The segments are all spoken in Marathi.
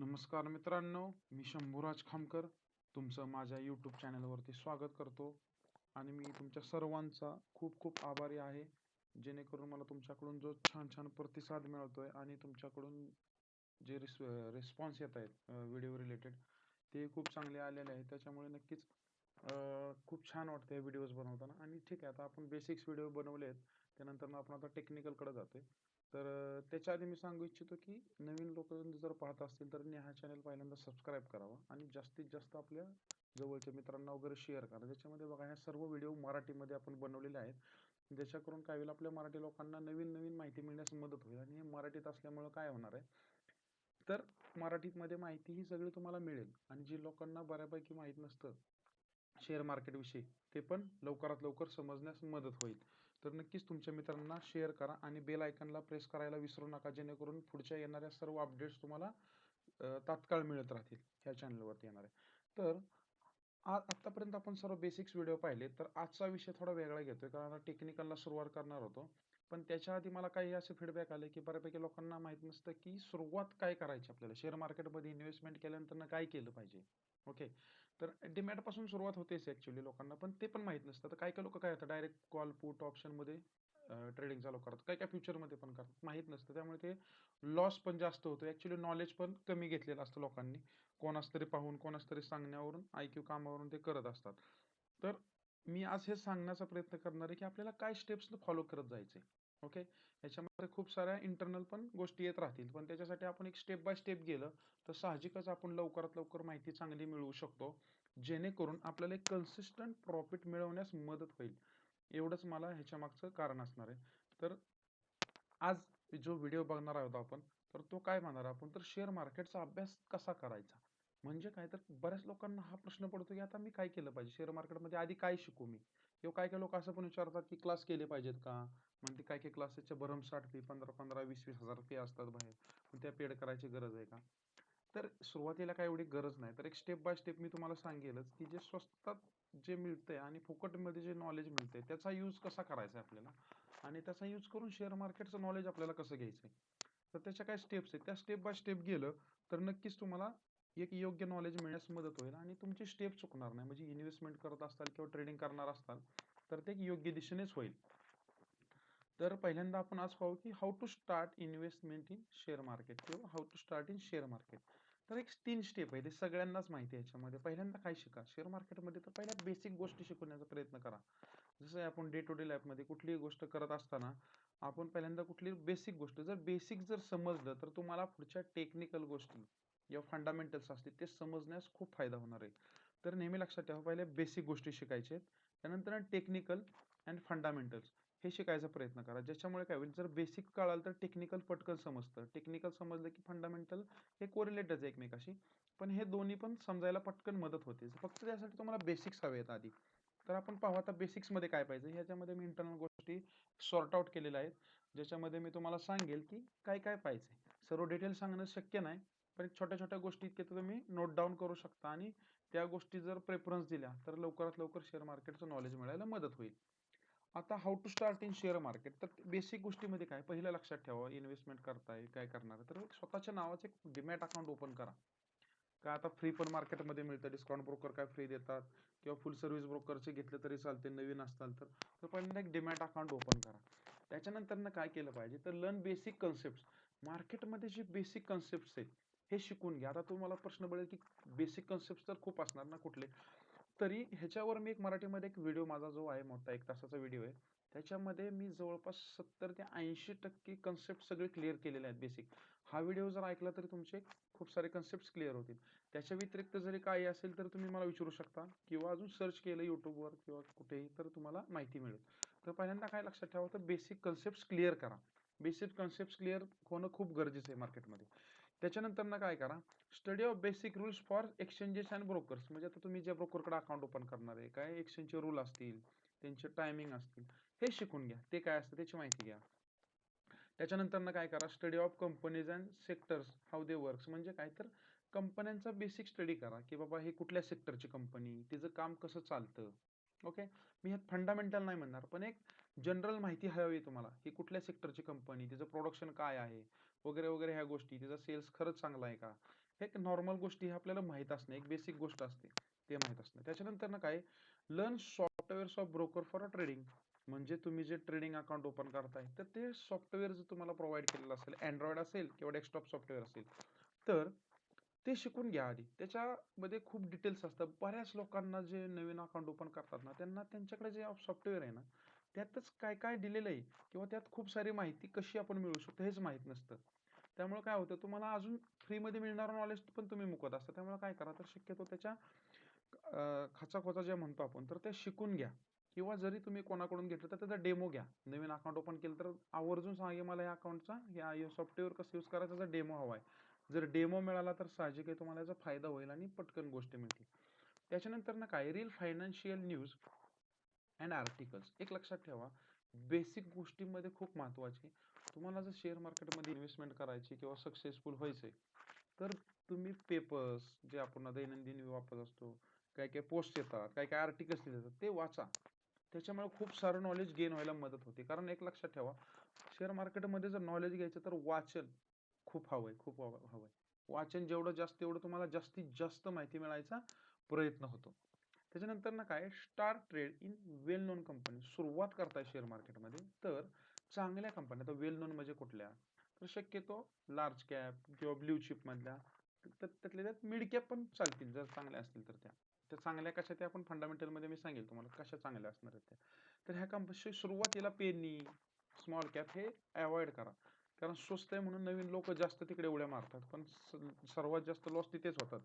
नमस्कार मित्रांनो मी शंभूराज खामकर. तुमचं माझ्या यूट्यूब चॅनलवरती स्वागत करतो. आणि मी तुमच्या सर्वांचा खूप खूप आभारी आहे. जेणेकरून मला तुमच्याकडून जो छान छान प्रतिसाद मिळतो आहे आणि तुमच्याकडून जे रिस रिस्पॉन्स येत आहेत व्हिडिओ रिलेटेड ते खूप चांगले आलेले आहेत. त्याच्यामुळे नक्कीच खूप छान वाटते व्हिडिओज बनवताना. आणि ठीक आहे आता आपण बेसिक्स व्हिडिओ बनवले आहेत. त्यानंतर मग आपण आता टेक्निकलकडे जातोय. तर त्याच्या आधी मी सांगू इच्छितो की नवीन लोक जर पाहत असतील तर त्यांनी हा चॅनल पहिल्यांदा सबस्क्राईब करावा आणि जास्तीत जास्त आपल्या जवळच्या मित्रांना वगैरे शेअर करा. ज्याच्यामध्ये बघा ह्या सर्व व्हिडिओ मराठीमध्ये आपण बनवलेले आहेत. ज्याच्याकरून काय होईल आपल्या मराठी लोकांना नवीन नवीन माहिती मिळण्यास मदत होईल आणि हे मराठीत असल्यामुळं काय होणार आहे? तर मराठीमध्ये माहिती ही सगळी तुम्हाला मिळेल आणि जी लोकांना बऱ्यापैकी माहीत नसतं शेअर मार्केटविषयी ते पण लवकरात लवकर समजण्यास मदत होईल. तर नक्कीच तुमच्या मित्रांना शेअर करा आणि बेल आयकनला प्रेस करायला विसरू नका जेणेकरून पुढच्या येणाऱ्या सर्व अपडेट्स तुम्हाला तात्काळ मिळत राहतील ह्या चॅनलवरती येणारे तर आत्तापर्यंत आपण सर्व बेसिक्स व्हिडिओ पाहिले तर आजचा विषय थोडा वेगळा घेतोय कारण आता टेक्निकलला सुरुवात करणार होतो. पण त्याच्या आधी मला काही असे फीडबॅक आले की बऱ्यापैकी लोकांना माहीत नसतं की सुरुवात काय करायची आपल्याला. शेअर मार्केटमध्ये इन्व्हेस्टमेंट केल्यानंतर काय केलं पाहिजे? ओके तर डीमॅटपासून सुरुवात होतेच ॲक्च्युली लोकांना पण ते पण माहीत नसतं. तर काही काही लोक काय होतं डायरेक्ट कॉल पुट ऑप्शनमध्ये ट्रेडिंग चालू करतात. काही काय फ्युचरमध्ये पण करतात. माहीत नसतं. त्यामुळे ते लॉस पण जास्त होतो. ॲक्च्युली नॉलेज पण कमी घेतलेलं असतं लोकांनी. कोणास तरी पाहून कोणास तरी सांगण्यावरून आय क्यू कामावरून ते करत असतात. तर मी आज हे सांगण्याचा प्रयत्न करणार आहे की आपल्याला काय स्टेप्स फॉलो करत जायचे ओके? याच्यामध्ये खूप साऱ्या इंटरनल पण गोष्टी येत राहतील. पण त्याच्यासाठी आपण एक स्टेप बाय स्टेप गेलं तर साहजिकच आपण लवकरात लवकर माहिती चांगली मिळवू शकतो जेणेकरून आपल्याला एक कन्सिस्टंट प्रॉफिट मिळवण्यास मदत होईल. एवढंच मला ह्याच्या मागचं कारण असणार आहे. तर आज जो व्हिडिओ बघणार आहोत आपण तर तो काय म्हणणार? आपण तर शेअर मार्केटचा अभ्यास कसा करायचा? म्हणजे काय? तर बऱ्याच लोकांना हा प्रश्न पडतो की आता मी काय केलं पाहिजे? शेअर मार्केटमध्ये आधी काय शिकू मी? किंवा काय काय लोक असं पण विचारतात की क्लास केले पाहिजेत का? म्हणजे काय काय क्लासेसच्या भरमसाठ फी पंधरा पंधरा वीस वीस हजार फी असतात बाहेर. पण त्या पेड करायची गरज आहे का? तर सुरुवातीला काय एवढी गरज नाही. तर एक स्टेप बाय स्टेप मी तुम्हाला सांगेलच की जे स्वस्तात जे मिळतंय आणि फुकटमध्ये जे नॉलेज मिळतंय त्याचा यूज कसा करायचा आहे आपल्याला? आणि त्याचा यूज करून शेअर मार्केटचं नॉलेज आपल्याला कसं घ्यायचं आहे तर त्याच्या काय स्टेप्स आहेत. त्या स्टेप बाय स्टेप गेलं तर नक्कीच तुम्हाला एक योग्य नॉलेज मिळण्यास मदत होईल आणि तुमची स्टेप चुकणार नाही. म्हणजे इन्व्हेस्टमेंट करत असताल किंवा ट्रेडिंग करणार असताल तर ते एक योग्य दिशेनेच होईल. तर पहिल्यांदा आपण आज पाहू की how to start investment in share market किंवा how to start in share market तर एक तीन स्टेप आहे ते सगळ्यांनाच माहिती आहे याच्यामध्ये. पहिल्यांदा काय शिका? शेअर मार्केटमध्ये तर पहिल्या बेसिक गोष्टी शिकवण्याचा प्रयत्न करा. जसं आपण डे टू डे लाईफमध्ये कुठलीही गोष्ट करत असताना आपण पहिल्यांदा कुठली बेसिक गोष्ट जर बेसिक जर समजलं तर तुम्हाला पुढच्या टेक्निकल गोष्टी या फंडामेंटल्स असतील ते समजण्यास खूप फायदा होणार आहे. तर नेहमी लक्षात ठेवा पहिले बेसिक गोष्टी शिकायचे आहेत. त्यानंतर टेक्निकल अँड फंडामेंटल्स हे शिकायचा प्रयत्न करा. ज्याच्यामुळे काय होईल जर बेसिक कळाल तर टेक्निकल पटकन समजतं. टेक्निकल समजलं की फंडामेंटल हे कोरिलेटच आहे एकमेकाशी. पण हे दोन्ही पण समजायला पटकन मदत होते. फक्त त्यासाठी तुम्हाला बेसिक्स हवे आहेत आधी. तर आपण पाहू आता बेसिक्समध्ये काय पाहिजे. ह्याच्यामध्ये मी इंटरनल गोष्टी सॉर्ट आउट केलेल्या आहेत. ज्याच्यामध्ये मी तुम्हाला सांगेल की काय काय पाहिजे सर्व डिटेल सांगणं शक्य नाही. पण छोट्या छोट्या गोष्टी इतके तुम्ही नोट डाऊन करू शकता आणि त्या गोष्टी जर प्रेफरन्स दिल्या तर लवकरात लवकर शेअर मार्केटचं नॉलेज मिळायला मदत होईल. आता how to start in share market तर बेसिक गोष्टीमध्ये काय? पहिलं लक्षात ठेवा इन्व्हेस्टमेंट करताय काय करणार? तर स्वतःच्या नावाचं एक डिमॅट अकाउंट ओपन करा. का आता फ्री पण मार्केटमध्ये मिळतं डिस्काउंट ब्रोकर काय फ्री देतात किंवा फुल सर्व्हिस ब्रोकरचे घेतले तरी चालते नवीन असताल तर तर पहिल्यांदा एक डिमॅट अकाउंट ओपन करा. त्याच्यानंतर काय केलं पाहिजे? तर लर्न बेसिक कन्सेप्ट मार्केटमध्ये जे बेसिक कन्सेप्ट आहेत हे शिकून घ्या. आता तुम्हाला प्रश्न पडेल की बेसिक कन्सेप्ट तर खूप असणार ना कुठले? तरी ह्याच्यावर मी एक मराठीमध्ये एक व्हिडिओ माझा जो आहे मोठा एक तासाचा व्हिडिओ आहे. त्याच्यामध्ये मी जवळपास सत्तर ते ऐंशी टक्के कन्सेप्ट सगळे क्लिअर केलेले आहेत बेसिक हा व्हिडिओ जर ऐकला तरी तुमचे खूप सारे कन्सेप्ट क्लिअर होतील. त्याच्या व्यतिरिक्त जरी काही असेल तर तुम्ही मला विचारू शकता किंवा अजून सर्च केलं यूट्यूबवर किंवा कुठेही तर तुम्हाला माहिती मिळेल. तर पहिल्यांदा काय लक्षात ठेवा तर बेसिक कन्सेप्ट क्लिअर करा. बेसिक कन्सेप्ट क्लिअर होणं खूप गरजेचं आहे मार्केटमध्ये त्याच्यानंतर ना काय करा study of basic rules for exchanges and brokers म्हणजे आता तुम्ही ज्या ब्रोकरकडे अकाउंट ओपन करणार आहे काय एक्सचेंजचे रूल असतील त्यांचे टायमिंग असतील हे शिकून घ्या. ते काय असतं त्याची माहिती घ्या. त्याच्यानंतर ना काय करा study of companies and sectors how they works म्हणजे काय तर कंपन्यांचा बेसिक स्टडी करा की बाबा हे कुठल्या सेक्टरची कंपनी तिचं काम कसं चालतं. ओके मी ह्यात फंडामेंटल नाही म्हणणार पण एक जनरल माहिती हवी तुम्हाला की कुठल्या सेक्टरची कंपनी तिचं प्रोडक्शन काय आहे वगैरे वगैरे ह्या गोष्टी त्याचा सेल्स खरंच चांगला आहे का? हे एक नॉर्मल गोष्टी हे आपल्याला माहीत असणे एक बेसिक गोष्ट असते ते माहीत असणे. त्याच्यानंतर ना काय learn softwares of broker for trading म्हणजे तुम्ही जे ट्रेडिंग अकाउंट ओपन करताय तर ते सॉफ्टवेअर जर तुम्हाला प्रोव्हाइड केलेलं असेल अँड्रॉइड असेल किंवा डेस्कटॉप सॉफ्टवेअर असेल तर ते शिकून घ्या आधी. त्याच्यामध्ये खूप डिटेल्स असतात. बऱ्याच लोकांना जे नवीन अकाउंट ओपन करतात ना त्यांना त्यांच्याकडे जे सॉफ्टवेअर आहे ना त्यातच काय काय दिलेलं आहे किंवा त्यात खूप सारी माहिती कशी आपण मिळू शकतो हेच माहीत नसतं. त्यामुळे काय होतं तुम्हाला अजून फ्रीमध्ये मिळणारं नॉलेज पण तुम्ही मुकत असता. त्यामुळे काय करा तर शक्यतो त्याच्या खचाखोचा जे म्हणतो आपण तर ते शिकून घ्या. किंवा जरी तुम्ही कोणाकडून घेतलं तर त्याचा डेमो घ्या. नवीन अकाउंट ओपन केलं तर आवर्जून सांगे मला या अकाउंटचा या सॉफ्टवेअर कसं यूज करायचा त्याचा डेमो हवा आहे. जर डेमो मिळाला तर साहजिक आहे तुम्हाला याचा फायदा होईल आणि पटकन गोष्टी मिळतील. त्याच्यानंतर ना काय real financial news and articles. एक लक्षात ठेवा बेसिक गोष्टींमध्ये खूप महत्त्वाचे तुम्हाला जर शेअर मार्केटमध्ये इन्व्हेस्टमेंट करायची किंवा सक्सेसफुल व्हायचंय तर तुम्ही पेपर्स जे आपण दैनंदिन वापरत असतो काय काय पोस्ट येतात काय काय आर्टिकल्स लिहिले ते वाचा. त्याच्यामुळे खूप सारं नॉलेज गेन व्हायला मदत होते. कारण एक लक्षात ठेवा शेअर मार्केटमध्ये जर नॉलेज घ्यायचं तर वाचन खूप हवं आहे खूप हवं आहे वाचन जेवढं जास्त तेवढं तुम्हाला जास्तीत जास्त माहिती मिळायचा प्रयत्न होतो. त्याच्यानंतर ना काय start trade in well known company सुरुवात करताय शेअर मार्केटमध्ये तर चांगल्या कंपन्या तर वेल नोन म्हणजे कुठल्या? तर शक्यतो लार्ज कॅप किंवा ब्ल्यू चिपमधल्या तर त्यातल्या त्यात मिड कॅप पण चालतील जर चांगल्या असतील तर त्या. त्या चांगल्या कशा त्या? आपण फंडामेंटलमध्ये मी सांगेल तुम्हाला कशा चांगल्या असणार आहेत त्या. तर ह्या कंपनी सुरुवातीला पेनी स्मॉल कॅप हे अवॉइड करा. कारण स्वस्त आहे म्हणून नवीन लोक जास्त तिकडे उड्या मारतात. पण सर्वात जास्त लॉस तिथेच होतात.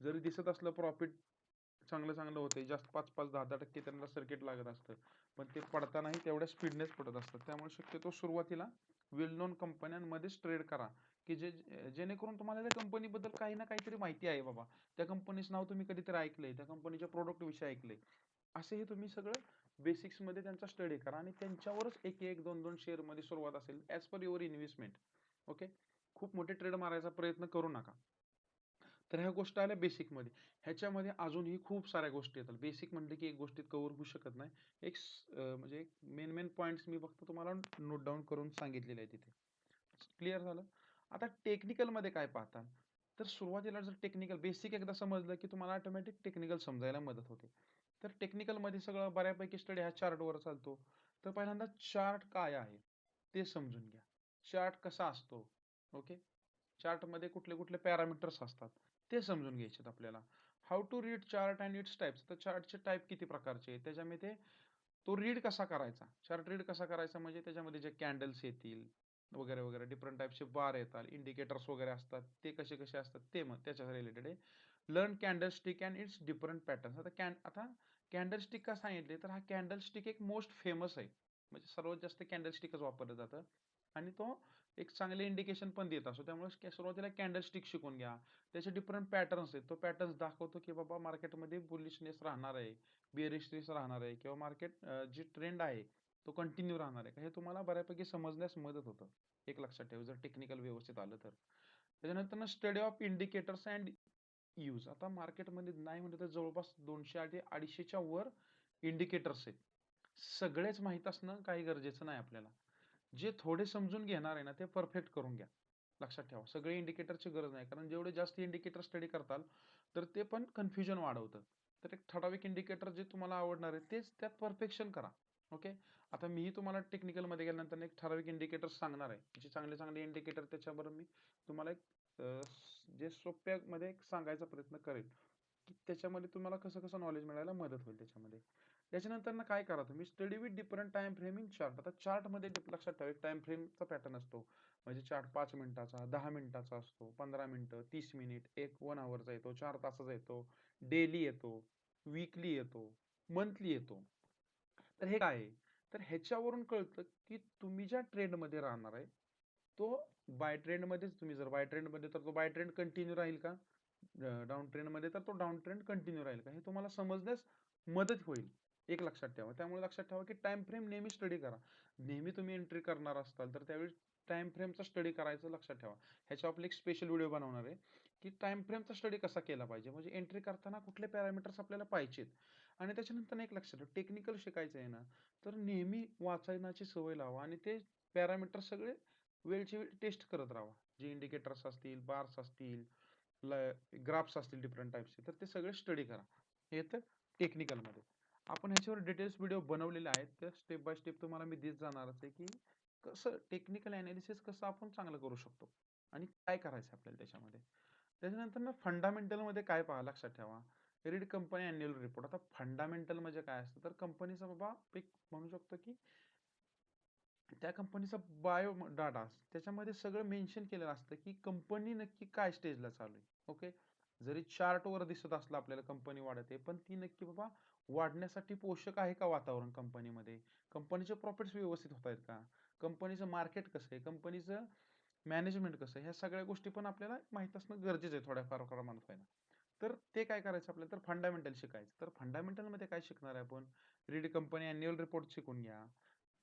जरी दिसत असलं प्रॉफिट चांगलं चांगलं होते जास्त पाच पाच दहा दहा टक्के त्यांना सर्किट लागत असतं. पण ते पडतानाही तेवढ्या स्पीडनेच पडत असतात. त्यामुळे शक्यतो सुरुवातीला वेल नोन कंपन्यांमध्येच ट्रेड करा. की जे जेणेकरून तुम्हाला त्या कंपनीबद्दल काही ना काहीतरी माहिती आहे बाबा. त्या कंपनीचं नाव तुम्ही कधीतरी ऐकलंय त्या कंपनीच्या प्रोडक्ट विषयी असे हे तुम्ही सगळं बेसिक्समध्ये त्यांचा स्टडी करा आणि त्यांच्यावरच एक एक दोन दोन शेअरमध्ये सुरुवात असेल as per your investment okay खूप मोठे ट्रेड मारायचा प्रयत्न करू नका. तर ह्या गोष्ट आल्या बेसिकमध्ये. ह्याच्यामध्ये अजूनही खूप साऱ्या गोष्टी येतात. बेसिक म्हणले की एक गोष्टीत कवर होऊ शकत नाही. एक म्हणजे एक मेन मेन पॉईंट्स मी फक्त तुम्हाला नोट डाऊन करून सांगितलेले आहे तिथे क्लिअर झालं? आता टेक्निकलमध्ये काय पाहता? तर सुरुवातीला जर टेक्निकल बेसिक एकदा समजलं की तुम्हाला ऑटोमॅटिक टेक्निकल समजायला मदत होते. तर टेक्निकलमध्ये सगळं बऱ्यापैकी स्टडी ह्या चार्टवर चालतो. तर पहिल्यांदा चार्ट काय आहे? ते समजून घ्या. चार्ट कसा असतो? ओके? चार्टमध्ये कुठले कुठले पॅरामीटर्स असतात ते समजून घ्यायचे आपल्याला. How to read chart and its types तर चार्टचे टाईप किती प्रकारचे आहेत? त्याच्यामध्ये तो रीड कसा करायचा? चार्ट रीड कसा करायचा? म्हणजे त्याच्यामध्ये जे कॅन्डल्स येतील वगैरे वगैरे डिफरंट टाईपचे बार येतात इंडिकेटर्स वगैरे असतात ते कसे कसे असतात ते मग त्याच्या रिलेटेड आहे. Learn candlestick and its different patterns आता कॅन आता कॅन्डल स्टिक का सांगितले? तर हा कॅन्डल स्टिक एक मोस्ट फेमस आहे. म्हणजे सर्वात जास्त कॅन्डल स्टिकच वापरलं जातं. आणि तो एक चांगले इंडिकेशन पण देत असतो. त्यामुळे सुरुवातीला कॅन्डल स्टिक शिकून घ्या. त्याचे डिफरंट पॅटर्न्स आहेत. तो पॅटर्न्स दाखवतो की बाबा मार्केटमध्ये बुलिशनेस राहणार आहे बिअरिशनेस राहणार आहे किंवा मार्केट जी ट्रेंड आहे तो कंटिन्यू राहणार आहे. का हे तुम्हाला बऱ्यापैकी समजण्यास मदत होतं. एक लक्षात ठेव जर टेक्निकल व्यवस्थित आलं तर. त्याच्यानंतर study of indicators and use आता मार्केटमध्ये नाही म्हणलं तर जवळपास दोनशे आठ अडीचशेच्या वर इंडिकेटर्स आहेत. सगळेच माहीत असणं काही गरजेचं नाही आपल्याला. जे थोडे समजून घेणार आहे ना ते परफेक्ट करून घ्या. लक्षात ठेवा. सगळे इंडिकेटरची गरज नाही. कारण जेवढे जास्त इंडिकेटर स्टडी करताल तर ते पण कन्फ्युजन वाढवतं. तर एक ठराविक इंडिकेटर जे तुम्हाला आवडणार आहे तेच त्यात परफेक्शन करा. ओके आता मीही तुम्हाला टेक्निकलमध्ये गेल्यानंतर एक ठराविक इंडिकेटर सांगणार आहे. जे चांगले चांगले इंडिकेटर त्याच्याबरोबर मी तुम्हाला एक जे सोप्या मध्ये सांगायचा प्रयत्न करेल. की त्याच्यामध्ये तुम्हाला कसं कसं नॉलेज मिळायला मदत होईल त्याच्यामध्ये. त्याच्यानंतर ना काय करा तुम्ही study with different time frame in chart आता चार्टमध्ये लक्षात ठेवा एक टाइम फ्रेमचा पॅटर्न असतो. म्हणजे चार्ट पाच मिनिटाचा दहा मिनिटाचा असतो पंधरा मिनिटं तीस मिनिट एक वन आवरचा येतो चार तासाचा येतो डेली येतो वीकली येतो मंथली येतो. तर हे काय आहे? तर ह्याच्यावरून कळतं की तुम्ही ज्या ट्रेंडमध्ये राहणार आहे तो बाय ट्रेंड मध्येच तुम्ही जर बाय ट्रेंडमध्ये तर तो बाय ट्रेंड कंटिन्यू राहील का? डाऊन ट्रेंडमध्ये तर तो डाऊन ट्रेंड कंटिन्यू राहील का? हे तुम्हाला समजण्यास मदत होईल. एक लक्षात ठेवा. त्यामुळे लक्षात ठेवा की टाइम फ्रेम नेहमी स्टडी करा. नेहमी तुम्ही एंट्री करणार असताल तर त्यावेळी टाइम फ्रेमचा स्टडी करायचं लक्षात ठेवा. ह्याच्या आपले एक स्पेशल व्हिडिओ बनवणार आहे की टाइम फ्रेमचा स्टडी कसा केला पाहिजे? म्हणजे एंट्री करताना कुठले पॅरामीटर्स आपल्याला पाहिजेत? आणि त्याच्यानंतर एक लक्षात ठेवा. टेक्निकल शिकायचं आहे ना तर नेहमी वाचनाची सवय लावा आणि ते पॅरामीटर सगळे वेळची वेळ टेस्ट करत राहावा जे इंडिकेटर्स असतील बार्स असतील ग्राफ्स असतील डिफरंट टाईप्सचे तर ते सगळे स्टडी करा. हे तर टेक्निकलमध्ये आपण ह्याच्यावर डिटेल्स व्हिडिओ बनवलेले आहेत. त्या स्टेप बाय स्टेप तुम्हाला मी देत जाणारच आहे की कसं टेक्निकल अनालिसिस कसं आपण चांगलं करू शकतो आणि काय करायचं आपल्याला त्याच्यामध्ये. त्याच्यानंतर ना फंडामेंटलमध्ये काय पहा लक्षात ठेवा. Read company annual report. आता फंडामेंटल म्हणजे काय असतं? तर कंपनीचा बाबा एक म्हणू शकतो की त्या कंपनीचा बायो डाटा त्याच्यामध्ये सगळं मेन्शन केलेलं असतं की कंपनी नक्की काय स्टेजला चालू आहे. ओके? जरी चार्टवर दिसत असलं आपल्याला कंपनी वाढते पण ती नक्की बाबा वाढण्यासाठी पोषक आहे का वातावरण कंपनीमध्ये? कंपनीचे प्रॉफिट्स व्यवस्थित होत आहेत का? कंपनीचं मार्केट कसं आहे? कंपनीचं मॅनेजमेंट कसं आहे? ह्या सगळ्या गोष्टी पण आपल्याला माहीत असणं गरजेचं आहे थोड्याफार प्रमाणात व्हायला. तर ते काय करायचं आपल्याला? तर फंडामेंटल शिकायचं. तर फंडामेंटलमध्ये काय शिकणार आहे आपण? रीड कंपनी अॅन्युअल रिपोर्ट शिकून घ्या.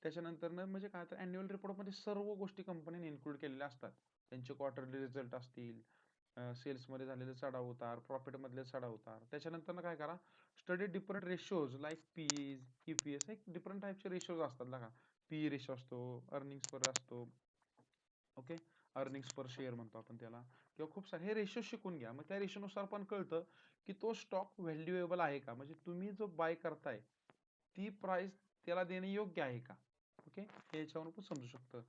त्याच्यानंतर म्हणजे काय? तर अॅन्युअल रिपोर्टमध्ये सर्व गोष्टी कंपनीने इन्क्लूड केलेल्या असतात. त्यांचे क्वार्टरली रिझल्ट असतील. सेल्समध्ये झालेले चढाव उतार प्रॉफिटमधले चढाव उतार. त्याच्यानंतर काय करा study different ratios like PEs EPS P S एक डिफरंट टाईपचे रेशोज असतात बघा. पी रेशो असतो अर्निंग्स पर असतो. ओके? अर्निंग्स पर शेअर म्हणतो आपण त्याला. किंवा खूप सारे हे रेशो शिकून घ्या. मग त्या रेशोनुसार पण कळतं की तो स्टॉक व्हॅल्युएबल आहे का? म्हणजे तुम्ही जो बाय करताय ती प्राईस त्याला देणे योग्य आहे का? ओके? हे याच्यावरून पण समजू शकतं.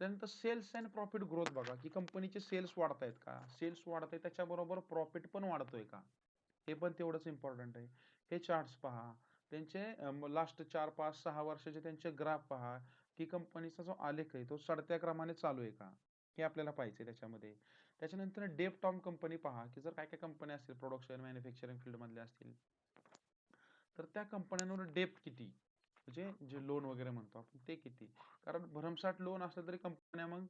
त्यानंतर सेल्स अँड प्रॉफिट ग्रोथ बघा की कंपनीचे सेल्स वाढत आहेत का? सेल्स वाढत आहे त्याच्याबरोबर प्रॉफिट पण वाढतोय का? हे पण तेवढंच इम्पॉर्टंट आहे. हे चार्ट्स पहा. त्यांचे लास्ट चार पाच सहा वर्षाचे त्यांचे ग्राफ पहा की कंपनीचा जो आलेख आहे तो चढत्या क्रमाने चालू आहे का? हे आपल्याला पाहिजे त्याच्यामध्ये. त्याच्यानंतर डेप टॉम कंपनी पहा की जर काय काय कंपनी असतील प्रोडक्शन मॅन्युफॅक्चरिंग फील्डमधल्या असतील तर त्या कंपन्यांवर डेप किती? म्हणजे जे लोन वगैरे म्हणतो आपण ते किती? कारण भरमसाठ लोन असलं तरी कंपन्या मग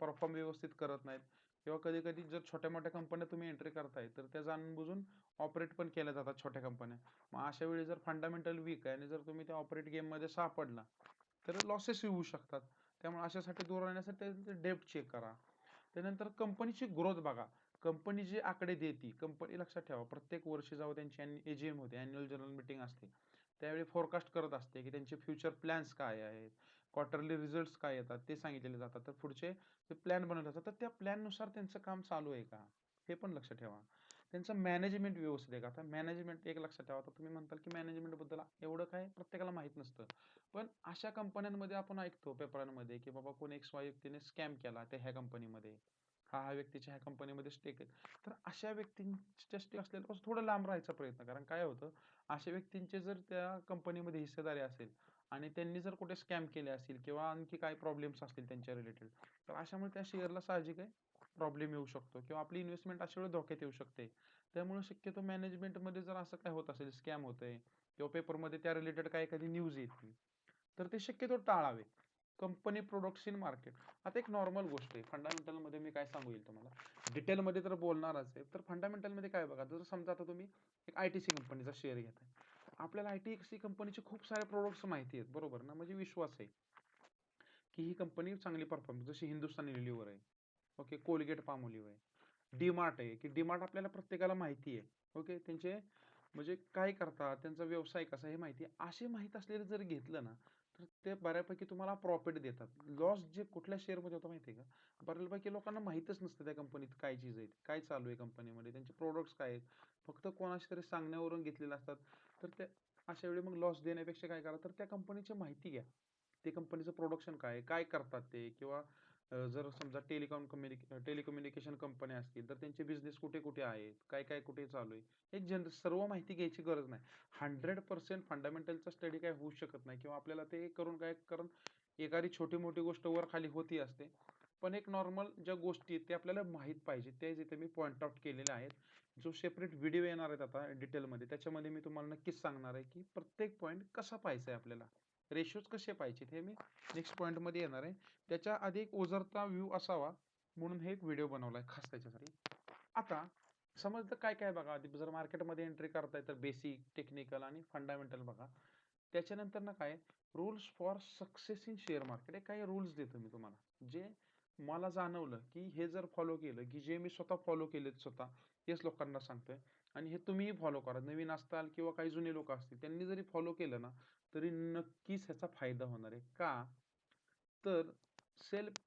परफॉर्म व्यवस्थित करत नाहीत. किंवा कधी कधी जर छोट्या मोठ्या कंपन्या तुम्ही एंट्री करताय तर त्या जाणून बुजून ऑपरेट पण केल्या जातात छोट्या कंपन्या मग अशा वेळी जर फंडामेंटल वीक आहे आणि जर तुम्ही त्या ऑपरेट गेममध्ये सापडला तर लॉसेस येऊ शकतात. त्यामुळे अशासाठी दूर राहण्यासाठी त्यांचे डेप्ट चेक करा. त्यानंतर कंपनीची ग्रोथ बघा. कंपनी जे आकडे देते कंपनी लक्षात ठेवा. प्रत्येक वर्षी जेव्हा त्यांची एजीएम होते अॅन्युअल जनरल मीटिंग असते त्यावेळी फोरकास्ट करत असते की त्यांचे फ्युचर प्लॅन्स काय आहेत? क्वार्टरली रिझल्ट्स काय येतात? ते सांगितलेले जातात. तर पुढचे ते प्लॅन बनवले जातात तर त्या प्लॅननुसार त्यांचं काम चालू आहे का? हे पण लक्ष ठेवा. त्यांचं मॅनेजमेंट व्यवस्थित आहे का? आता मॅनेजमेंट एक लक्षात ठेवा. आता तुम्ही म्हणताल की मॅनेजमेंटबद्दल एवढं काय प्रत्येकाला माहीत नसतं. पण अशा कंपन्यांमध्ये आपण ऐकतो पेपरांमध्ये की बाबा कोणी एक वाय व्यक्तीने स्कॅम केला त्या ह्या कंपनीमध्ये हा हा व्यक्तीच्या ह्या कंपनीमध्ये स्टेक आहे. तर अशा व्यक्तींच्या स्टेक असलेल्यापासून थोडं लांब राहायचा प्रयत्न कारण काय होतं? अशा व्यक्तींचे जर त्या कंपनीमध्ये हिस्सेदारी असेल आणि त्यांनी जर कुठे स्कॅम केले असतील किंवा आणखी काही प्रॉब्लेम्स असतील त्यांच्या रिलेटेड तर अशामुळे त्या शेअरला साहजिक आहे प्रॉब्लेम येऊ शकतो किंवा आपली इन्व्हेस्टमेंट अशा वेळी धोक्यात येऊ शकते. त्यामुळे शक्यतो मॅनेजमेंटमध्ये जर असं काय होत असेल स्कॅम होतंय किंवा पेपरमध्ये त्या रिलेटेड काही एखादी न्यूज येते तर ते शक्यतो टाळावे. कंपनी प्रोडक्ट्स इन मार्केट आता एक नॉर्मल गोष्ट आहे. फंडामेंटलमध्ये मी काय सांगू येईल तुम्हाला? डिटेलमध्ये तर बोलणारच आहे. तर फंडामेंटलमध्ये काय बघा? जर समजा आता तुम्ही एक आय टी सी कंपनीचा शेअर घेताय आपल्याला आय टी सी कंपनीचे खूप सारे प्रोडक्ट्स माहिती आहेत. बरोबर ना? म्हणजे विश्वास आहे. की ही कंपनी चांगली परफॉर्म जशी हिंदुस्थान लिव्हर आहे. ओके कोलगेट पामोलिव्ह आहे. डीमार्ट आहे. की डीमार्ट आपल्याला प्रत्येकाला माहिती आहे. ओके त्यांचे म्हणजे काय करतात? त्यांचा व्यवसाय कसा हे माहिती आहे. असे माहीत असलेलं जर घेतलं ना तर ते बऱ्यापैकी तुम्हाला प्रॉफिट देतात. लॉस जे कुठल्या शेअरमध्ये होतं माहिती आहे का? बऱ्यापैकी लोकांना माहीतच नसतं त्या कंपनीत काय चीज आहे काय चालू आहे कंपनीमध्ये त्यांचे प्रोडक्ट्स काय आहेत? फक्त कोणाशी तरी सांगण्यावरून घेतलेले असतात. तर ते अशा वेळी मग लॉस देण्यापेक्षा काय करा? तर त्या कंपनीची माहिती घ्या. ते कंपनीचं प्रोडक्शन काय काय करतात ते? किंवा जर समजा टेलिकॉम कम्युनिके टेलिकम्युनिकेशन कंपन्या असतील तर त्यांचे बिझनेस कुठे कुठे आहेत? काय काय कुठे चालू आहे? हे जन सर्व माहिती घ्यायची गरज नाही. हंड्रेड पर्सेंट फंडामेंटलचा स्टडी काय होऊ शकत नाही किंवा आपल्याला ते करून काय कारण एखादी छोटी मोठी गोष्ट वर खाली होती असते. पण एक नॉर्मल ज्या गोष्टी आहेत ते आपल्याला माहीत पाहिजे. ते इथे मी पॉईंट आउट केलेले आहेत. जो सेपरेट व्हिडिओ येणार आहेत आता डिटेलमध्ये त्याच्यामध्ये मी तुम्हाला नक्कीच सांगणार आहे की प्रत्येक पॉईंट कसा पाहायचा आहे आपल्याला. रेशोज कसे पाहिजेत हे मी नेक्स्ट पॉईंटमध्ये येणार आहे. त्याच्या आधी एक ओझरता व्ह्यू असावा म्हणून हे एक व्हिडिओ बनवला आहे खास त्याच्यासाठी. आता समज तर काय काय बघा आधी जर मार्केटमध्ये एंट्री करताय तर बेसिक टेक्निकल आणि फंडामेंटल बघा. त्याच्यानंतर ना काय rules for success in share market हे काही रूल्स देतो मी तुम्हाला. जे मला जाणवलं की हे जर फॉलो केलं की जे मी स्वतः फॉलो केलेत स्वतः तेच लोकांना सांगतोय. आणि हे तुम्हीही फॉलो करा. नवीन असताल किंवा काही जुने लोक असतील त्यांनी जरी फॉलो केलं ना तरी नक्कीच ह्याचा फायदा होणार आहे. का? तर सेल्फ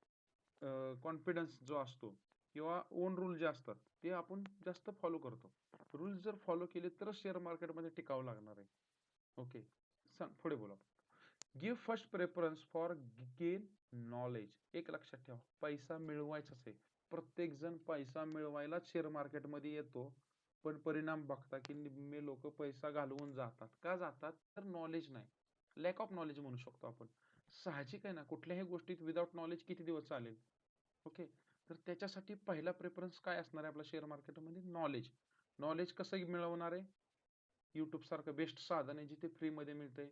कॉन्फिडन्स जो असतो किंवा ओन रूल जे असतात ते आपण जास्त फॉलो करतो. रूल्स जर फॉलो केले तरच शेअर मार्केटमध्ये टिकावं लागणार आहे. ओके सांग पुढे बोला. Give first preference for gain knowledge एक लक्षात ठेवा पैसा मिळवायचाच आहे. प्रत्येक जण पैसा मिळवायलाच शेअर मार्केटमध्ये येतो. पण परिणाम बघता की निम्मे लोक पैसा घालवून जातात. का जातात? तर नॉलेज नाही. लॅक ऑफ नॉलेज म्हणू शकतो आपण. साहजिक आहे ना? कुठल्याही गोष्टीत विदाउट नॉलेज किती दिवस चालेल? ओके तर त्याच्यासाठी पहिला प्रेफरन्स काय असणार आहे आपल्या शेअर मार्केटमध्ये नॉलेज नॉलेज कसं मिळवणार आहे? यूट्यूब सारखं बेस्ट साधन आहे जिथे फ्रीमध्ये मिळते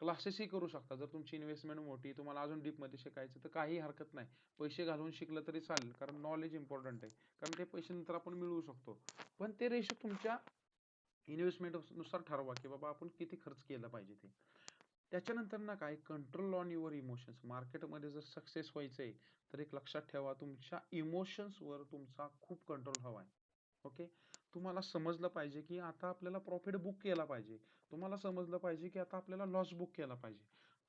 क्लासेसही करू शकता. जर तुमची इन्व्हेस्टमेंट मोठी तुम्हाला अजून डीपमध्ये शिकायचं तर काही हरकत नाही. पैसे घालून शिकलं तरी चालेल कारण नॉलेज इम्पॉर्टंट आहे. कारण ते पैसे नंतर आपण मिळवू शकतो. पण ते रेशो तुमच्या इन्व्हेस्टमेंटनुसार ठरवा की बाबा आपण किती खर्च केला पाहिजे ते. त्याच्यानंतर ना काय कंट्रोल ऑन युअर इमोशन्स मार्केटमध्ये जर सक्सेस व्हायचं आहे तर एक लक्षात ठेवा तुमच्या इमोशन्सवर तुमचा खूप कंट्रोल हवा आहे. ओके तुम्हाला समजलं पाहिजे की आता आपल्याला प्रॉफिट बुक केला पाहिजे. तुम्हाला समजलं पाहिजे की आता आपल्याला लॉस बुक केला पाहिजे.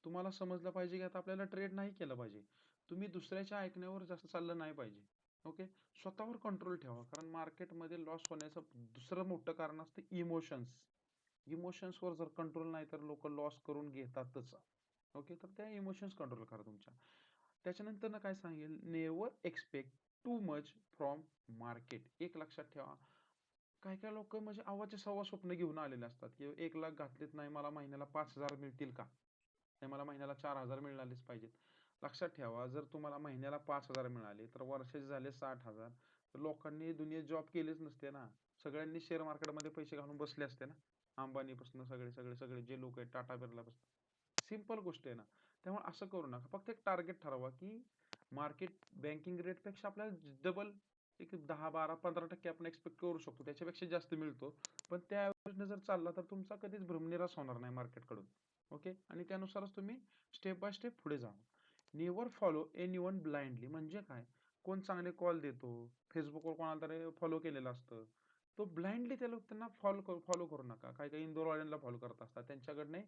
तुम्हाला समजलं पाहिजे की आता आपल्याला ट्रेड नाही केलं पाहिजे. तुम्ही दुसऱ्याच्या ऐकण्यावर जास्त चाललं नाही पाहिजे. ओके स्वतःवर कंट्रोल ठेवा. कारण मार्केटमध्ये लॉस होण्याचं दुसरं मोठं कारण असतं इमोशन्स इमोशन्सवर जर कंट्रोल नाही तर लोक लॉस करून घेतातच. ओके तर त्या इमोशन्स कंट्रोल करा तुमच्या. त्याच्यानंतर ना काय सांगेल? Never expect too much from market एक लक्षात ठेवा. काही काही लोक म्हणजे आवाचे सव्वा स्वप्न घेऊन आलेले असतात की एक लाख घातलेत नाही मला महिन्याला पाच हजार मिळतील का? नाही मला महिन्याला चार हजार मिळालेच पाहिजेत. लक्षात ठेवा जर तुम्हाला महिन्याला पाच हजार मिळाले तर वर्षाचे झाले साठ हजार. तर लोकांनी दुनियेत जॉब केलेच नसते ना. सगळ्यांनी शेअर मार्केटमध्ये पैसे घालून बसले असते ना. अंबानीपासून सगळे सगळे सगळे जे लोक आहेत टाटा बिर्लापासून सिंपल गोष्ट आहे ना. त्यामुळे असं करू नका. फक्त एक टार्गेट ठरवा की मार्केट बँकिंग रेटपेक्षा आपल्याला डबल एक दहा बारा पंधरा टक्के आपण एक्सपेक्ट करू शकतो. त्याच्यापेक्षा जास्त मिळतो. पण त्या ॲव्हरेजने जर चालला तर तुमचा कधीच भ्रमनिराश होणार नाही मार्केटकडून ओके आणि त्यानुसारच तुम्ही स्टेप बाय स्टेप पुढे जा never follow any one blindly म्हणजे काय? कोण चांगले कॉल देतो? फेसबुकवर कोणाला तरी फॉलो केलेलं असतं. तो ब्लाइंडली त्याला त्यांना फॉलो फॉलो करू नका. काही काही इंदोरवाल्यांना फॉलो करत असतात. त्यांच्याकडने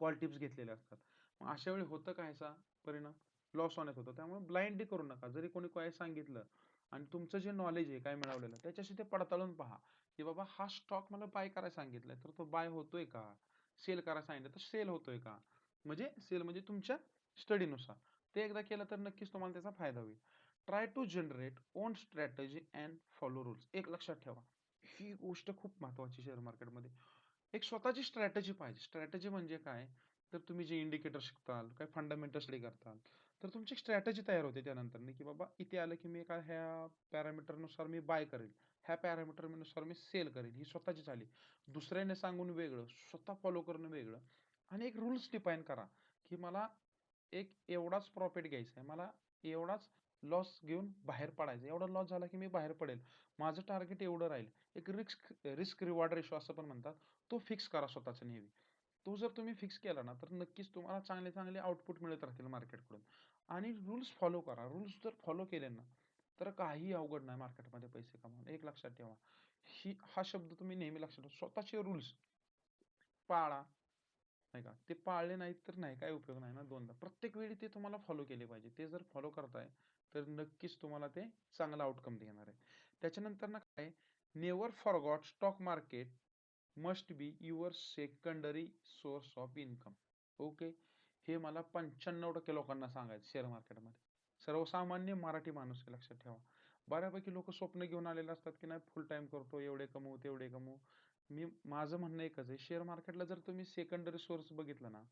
कॉल टिप्स घेतलेले असतात. मग अशा वेळी होतं कायचा परिणाम? लॉस होण्यात होतो. त्यामुळे ब्लाइंडली करू नका. जरी कोणी काय सांगितलं आणि तुमचं जे नॉलेज आहे काय मिळवलेलं त्याच्याशी ते पडताळून पहा. की बाबा हा स्टॉक मला बाय करायला सांगितलाय तर तो बाय होतोय का? सेल करायला सांगितलं तर सेल होतोय का? म्हणजे सेल म्हणजे तुमच्या स्टडीनुसार ते एकदा केलं तर नक्कीच तुम्हाला त्याचा फायदा होईल. Try to generate own strategy and follow rules एक लक्षात ठेवा. ही गोष्ट खूप महत्वाची शेअर मार्केटमध्ये एक स्वतःची स्ट्रॅटेजी पाहिजे. स्ट्रॅटजी म्हणजे काय? तर तुम्ही जे इंडिकेटर शिकताल काय फंडामेंटल स्टडी करताल तर तुमची स्ट्रॅटेजी तयार होते त्यानंतर की बाबा इथे आलं की मी काय ह्या पॅरामीटरनुसार मी बाय करेल. ह्या पॅरामीटरनुसार मी सेल करेल. ही स्वतःची झाली दुसऱ्याने सांगून वेगळं स्वतः फॉलो करणं वेगळं आणि एक रूल्स डिफाईन करा की मला एक एवढाच प्रॉफिट घ्यायचा आहे. मला एवढाच लॉस घेऊन बाहेर पडायचं एवढा लॉस झाला की मी बाहेर पडेल. माझं टार्गेट एवढं राहील. एक रिस्क रिस्क रिवॉर्ड रेशो असं पण म्हणतात. तो फिक्स करा स्वतःचा नेहमी. तो जर तुम्ही फिक्स केला ना तर नक्कीच तुम्हाला चांगले चांगले आउटपुट मिळत राहतील मार्केटकडून. आणि रूल्स फॉलो करा. रूल्स जर फॉलो केले ना तर काही अवघड नाही मार्केटमध्ये पैसे कमावणे. एक लक्षात ठेवा. ही हा शब्द तुम्ही नेहमी लक्षात ठेवा. स्वतःचे रूल्स पाळा. नाही का? ते पाळले नाहीत तर नाही. काय उपयोग नाही ना दोनदा. प्रत्येक वेळी ते तुम्हाला फॉलो केले पाहिजे. ते जर फॉलो करताय तर नक्कीच तुम्हाला ते चांगला आउटकम देणार आहे. त्याच्यानंतर ना काय? Never forgot stock market must be your secondary source of income okay हे मला पंच्याण्णव टक्के लोकांना सांगायचं शेअर मार्केटमध्ये सर्वसामान्य मराठी माणूस हे लक्षात ठेवा. बऱ्यापैकी लोक स्वप्न घेऊन आलेले असतात की नाही फुल टाइम करतो एवढे कमवू तेवढे कमवू. मी माझं म्हणणं एकच आहे शेअर मार्केटला जर तुम्ही सेकंडरी सोर्स बघितलं ना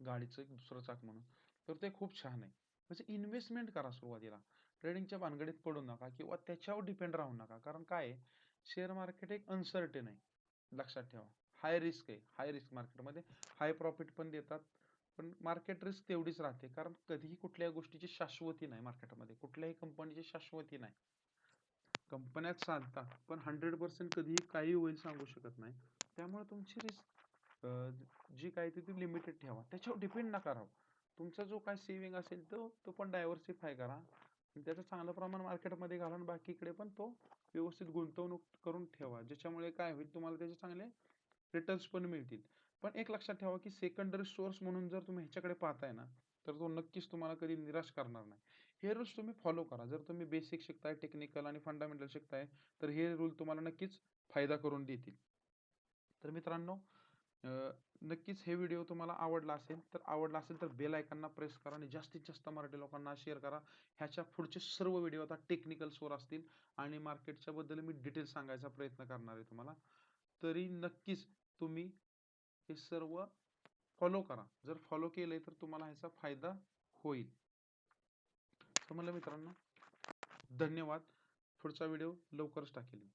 गाडीचं एक दुसरं चाक म्हणून तर ते खूप छान आहे. म्हणजे इन्व्हेस्टमेंट करा सुरुवातीला. ट्रेडिंगच्या भानगडीत पडू नका किंवा त्याच्यावर डिपेंड राहू नका. कारण काय आहे? शेअर मार्केट एक अनसर्टेन आहे. लक्षात ठेवा. हाय रिस्क आहे. हाय रिस्क मार्केटमध्ये हाय प्रॉफिट पण देतात पण मार्केट रिस्क तेवढीच राहते. कारण कधीही कुठल्याही गोष्टीची शाश्वती नाही मार्केटमध्ये कुठल्याही कंपनीची शाश्वती नाही. कंपन्या चालतात पण हंड्रेड पर्सेंट कधीही काही होईल सांगू शकत नाही. त्यामुळे तुमची रिस्क जी काय ती लिमिटेड ठेवा. त्याच्यावर डिपेंड नका राहू. तुमचा जो काय सेविंग असेल तो तो पण डायव्हर्सिफाय करा. त्याचं चांगलं प्रमाण मार्केटमध्ये घालून बाकीकडे पण तो व्यवस्थित गुंतवणूक करून ठेवा. ज्याच्यामुळे काय होईल तुम्हाला त्याचे चांगले रिटर्न्स पण मिळतील. पण एक लक्षात ठेवा की सेकंडरी सोर्स म्हणून जर तुम्ही ह्याच्याकडे पाहताय ना तर तो नक्कीच तुम्हाला कधी निराश करणार नाही. हे रूल्स तुम्ही फॉलो करा. जर तुम्ही बेसिक शिकताय टेक्निकल आणि फंडामेंटल शिकताय तर हे रूल तुम्हाला नक्कीच फायदा करून देतील. तर मित्रांनो नक्कीच हे व्हिडिओ तुम्हाला आवडला असेल तर आवडला असेल तर बेल आयकॉनला प्रेस करा आणि जास्तीत जास्त मराठी लोकांना शेअर करा. ह्याच्या पुढचे सर्व व्हिडिओ आता टेक्निकल्सवर असतील आणि मार्केटच्या बद्दल मी डिटेल सांगायचा प्रयत्न करणार आहे तुम्हाला. तरी नक्कीच तुम्ही हे सर्व फॉलो करा. जर फॉलो केले तर तुम्हाला ह्याचा फायदा होईल. समजलं मित्रांनो धन्यवाद. पुढचा व्हिडिओ लवकरच टाकेल मी.